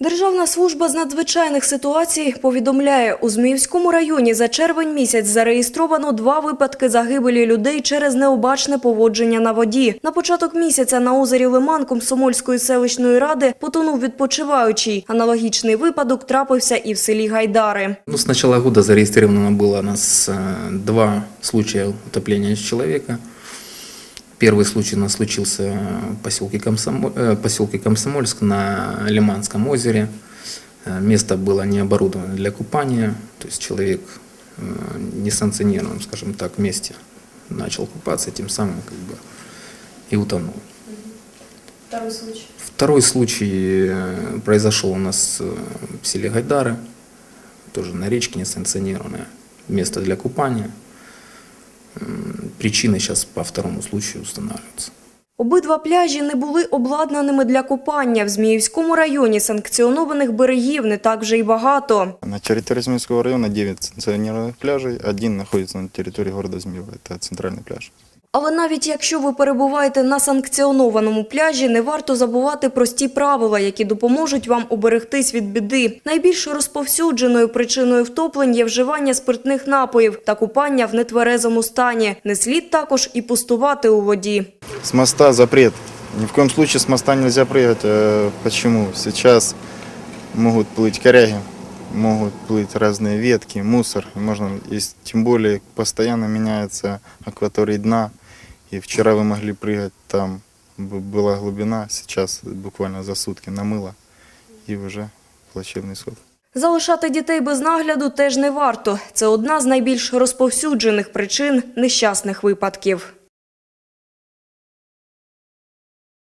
Державна служба з надзвичайних ситуацій повідомляє, у Зміївському районі за червень місяць зареєстровано два випадки загибелі людей через необачне поводження на воді. На початок місяця на озері Лиман Комсомольської селищної ради потонув відпочиваючий. Аналогічний випадок трапився і в селі Гайдари. Ну, с начала года зарегистрировано было у нас э, два случая утопления человека. Первый случай у нас случился в поселке, Комсомо- э, поселке Комсомольск на Лиманском озере. Э, Место было не оборудовано для купания, то есть человек э, несанкционированным, скажем так, месте начал купаться, тем самым как бы и утонул. Второй случай. Второй случай э, произошел у нас э, в селе Гайдары, тоже на речке несанкционированное место для купания. М, Причины сейчас по второму случаю устанавливаются. Обидва пляжі не були обладнаними для купання. В Зміївському районі санкціонованих берегів не так вже й багато. На территории Змеевского района 9 санкционированных пляжей, один находится на территории города Змеево, это центральный пляж. Але навіть якщо ви перебуваєте на санкціонованому пляжі, не варто забувати прості правила, які допоможуть вам оберегтись від біди. Найбільш розповсюдженою причиною втоплень є вживання спиртних напоїв та купання в нетверезому стані. Не слід також і пустувати у воді. С моста запрет. Ни в коем случае с моста нельзя прыгать. Э, Почему? Сейчас могут плыть коряги, могут плыть разные ветки, мусор. И Можно, и с- тем более постоянно меняется акватория дна. И вчера вы могли прыгать, там б- была глубина, сейчас буквально за сутки намыло. И уже плачевный исход. Залишати дітей без нагляду теж не варто. Це одна з найбільш розповсюджених причин нещасних випадків.